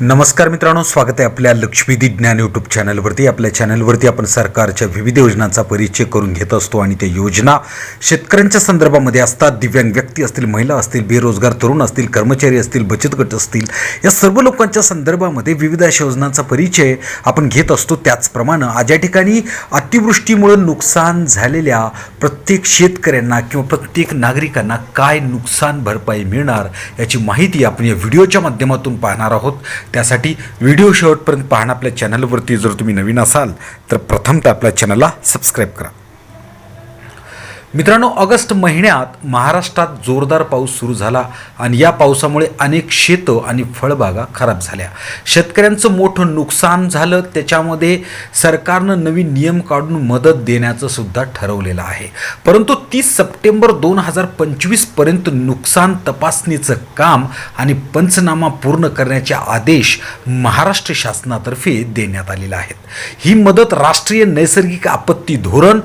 नमस्कार मित्रांनो स्वागत आहे आपल्या लक्ष्मीदी ज्ञान यूट्यूब चॅनलवरती आपल्या चॅनलवरती आपण सरकारच्या विविध योजनांचा परिचय करून घेत असतो आणि त्या योजना शेतकऱ्यांच्या संदर्भामध्ये असतात. दिव्यांग व्यक्ती असतील महिला असतील बेरोजगार तरुण असतील कर्मचारी असतील बचत गट असतील या सर्व लोकांच्या संदर्भामध्ये विविध अशा योजनांचा परिचय आपण घेत असतो. त्याचप्रमाणे आज या ठिकाणी अतिवृष्टीमुळे नुकसान झालेल्या प्रत्येक शेतकऱ्यांना किंवा प्रत्येक नागरिकांना काय नुकसान भरपाई मिळणार याची माहिती आपण या व्हिडिओच्या माध्यमातून पाहणार आहोत. त्यासाठी व्हिडिओ शेवटपर्यंत पाहणं आपल्या चॅनलवरती जर तुम्ही नवीन असाल तर प्रथमतः आपल्या चॅनलला सबस्क्राईब करा. मित्रांनो ऑगस्ट महिन्यात महाराष्ट्रात जोरदार पाऊस सुरू झाला आणि या पावसामुळे अनेक शेतं आणि फळबागा खराब झाल्या. शेतकऱ्यांचं मोठं नुकसान झालं त्याच्यामध्ये सरकारनं नवीन नियम काढून मदत देण्याचं सुद्धा ठरवलेलं आहे. परंतु तीस सप्टेंबर दोन हजार पंचवीसपर्यंत नुकसान तपासणीचं काम आणि पंचनामा पूर्ण करण्याचे आदेश महाराष्ट्र शासनातर्फे देण्यात आलेले आहेत. ही मदत राष्ट्रीय नैसर्गिक आपत्ती धोरण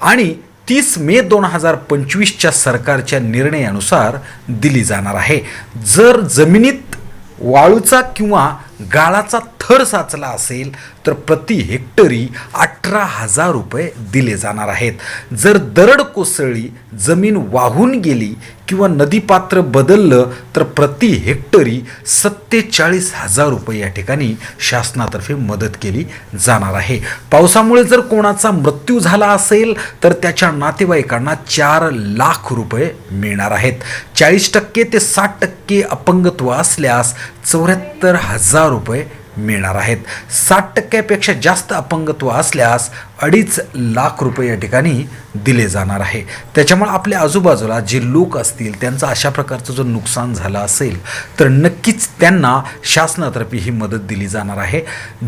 आणि तीस मे दोन हजार पंचवीसच्या सरकारच्या निर्णयानुसार दिली जाणार आहे. जर जमिनीत वाळूचा किंवा गाळाचा थर साचला असेल तर प्रति हेक्टरी अठरा हजार रुपये दिले जाणार आहेत. जर दरड कोसळली जमीन वाहून गेली किंवा नदीपात्र बदललं तर प्रति हेक्टरी सत्तेचाळीस हजार रुपये या ठिकाणी शासनातर्फे मदत केली जाणार आहे. पावसामुळे जर कोणाचा मृत्यू झाला असेल तर त्याच्या नातेवाईकांना चार लाख रुपये मिळणार आहेत. चाळीस टक्के ते साठ टक्के अपंगत्व असल्यास चौऱ्याहत्तर हजार रुपये मिळणार आहेत. साठ टक्क्यापेक्षा जास्त अपंगत्व असल्यास अडीच लाख रुपये या ठिकाणी दिले जाणार आहे. त्याच्यामुळे आपल्या आजूबाजूला जे लोक असतील त्यांचा अशा प्रकारचं जो नुकसान झालं असेल तर नक्कीच त्यांना शासनातर्फे ही मदत दिली जाणार आहे.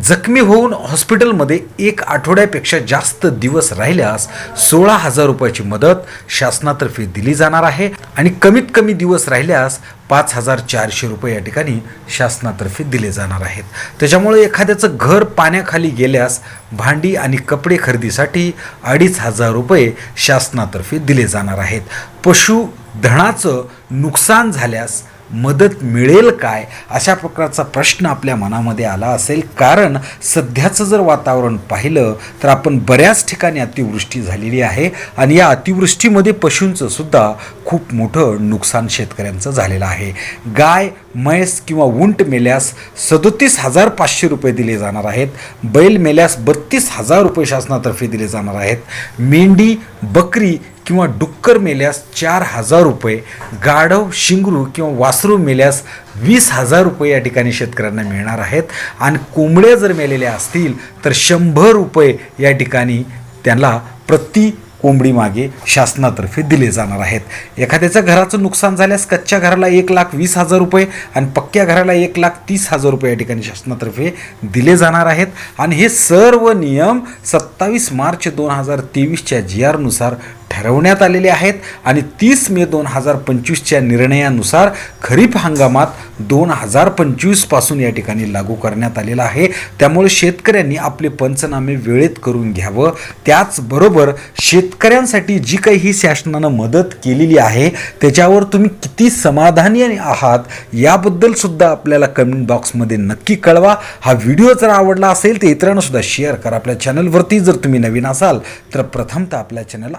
जखमी होऊन हॉस्पिटलमध्ये एक आठवड्यापेक्षा जास्त दिवस राहिल्यास सोळा हजार रुपयाची मदत शासनातर्फे दिली जाणार आहे आणि कमीत कमी दिवस राहिल्यास पाच हजार चारशे रुपये या ठिकाणी शासनातर्फे दिले जाणार आहेत. त्याच्यामुळे एखाद्याचं घर पाण्याखाली गेल्यास भांडी आणि कपडे खरेदीसाठी अडीच हजार रुपये शासनातर्फे दिले जाणार आहेत. पशुधनाचं नुकसान झाल्यास मदत मिळेल काय? अशा प्रकारचा प्रश्न आपल्या मनामध्ये आला असेल. कारण सध्याचं जर वातावरण पाहिलं तर आपण बऱ्याच ठिकाणी अतिवृष्टी झालेली आहे आणि या अतिवृष्टीमध्ये पशूंचं सुद्धा खूप मोठं नुकसान शेतकऱ्यांचं झालेलं आहे. गाय म्हैस किंवा उंट मेल्यास सदोतीस हजार पाचशे रुपये दिले जाणार आहेत. बैल मेल्यास बत्तीस हजार रुपये शासनातर्फे दिले जाणार आहेत. मेंढी बकरी किंवा डुक्कर मेल्यास चार हजार रुपये. गाढव शिंगरू किंवा वासरू मेल्यास वीस हजार रुपये या ठिकाणी शेतकऱ्यांना मिळणार आहेत. आणि कोंबड्या जर मेलेल्या असतील तर शंभर रुपये या ठिकाणी त्यांना प्रति कोंबडी मागे शासनातर्फे दिले जाणार आहेत. एखाद्याचं घराचं नुकसान झाल्यास कच्च्या घराला एक लाख वीस हजार रुपये आणि पक्क्या घराला एक लाख तीस हजार रुपये या ठिकाणी शासनातर्फे दिले जाणार आहेत. आणि हे सर्व नियम सत्तावीस मार्च दोन हजार तेवीसच्या जी आरनुसार ठरवण्यात आलेले आहेत आणि तीस मे दोन हजार पंचवीसच्या निर्णयानुसार खरीप हंगामात दोन हजार पंचवीसपासून या ठिकाणी लागू करण्यात आलेला आहे. त्यामुळे शेतकऱ्यांनी आपले पंचनामे वेळेत करून घ्यावं. त्याचबरोबर शेतकऱ्यांसाठी जी काही ही शासनानं मदत केलेली आहे त्याच्यावर तुम्ही किती समाधानी आहात याबद्दल सुद्धा आपल्याला कमेंट बॉक्समध्ये नक्की कळवा. हा व्हिडिओ जर आवडला असेल तर इतरांना सुद्धा शेअर करा. आपल्या चॅनलवरती जर तुम्ही नवीन असाल तर प्रथमतः आपल्या चॅनलला